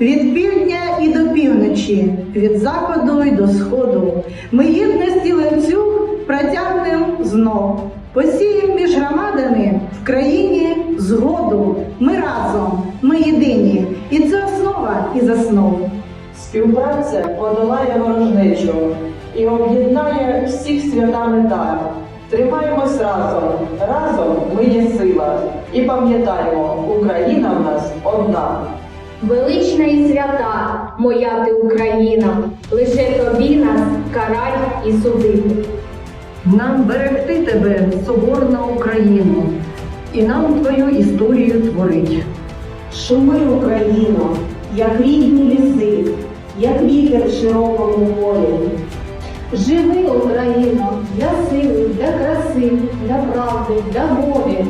від півдня і до півночі, від заходу й до сходу. Ми єдності ланцюг протягнем знов. Посієм між громадами в країні згоду. Ми разом, ми єдині, і це основа і заснов. Співпраця подолає ворожнечу і об'єднає всіх свята мета. Тримаємось разом, разом ми є сила. І пам'ятаємо, Україна в нас одна. Велична і свята, моя ти Україна, лише тобі нас карай і суди. Нам берегти тебе, соборна Україну, і нам твою історію творить. Шуми Україно, як рідні ліси, як вітер в широкому полі. Живи, Україно, для сили, для краси, для правди, для волі.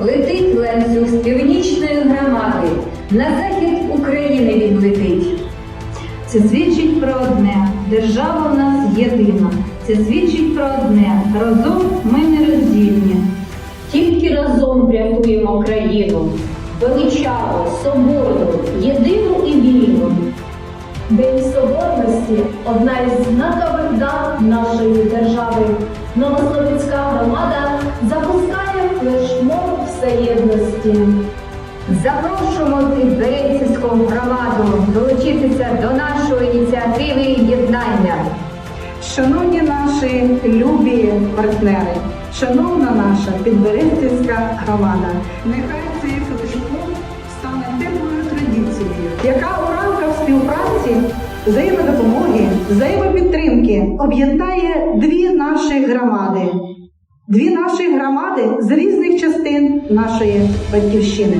Летить ланцюг з північної громади, на захід України відлетить. Це свідчить про одне, держава в нас єдина. Це свідчить про одне, разом ми нероздільні. Тільки разом врятуємо країну, величаву, соборну, єдину і вільну. День Соборності одна із знакових дат нашої держави. Новословицька громада запускає флешмоб всеєдності. Запрошуємо Берецького громаду долучитися до нашої ініціативи єднання. Шановні наші любі партнери, шановна наша підберестівська громада, нехай цей флешмоб стане теплою традицією, яка у рамках співпраці, взаємодопомоги, взаємопідтримки об'єднає дві наші громади. Дві наші громади з різних частин нашої батьківщини.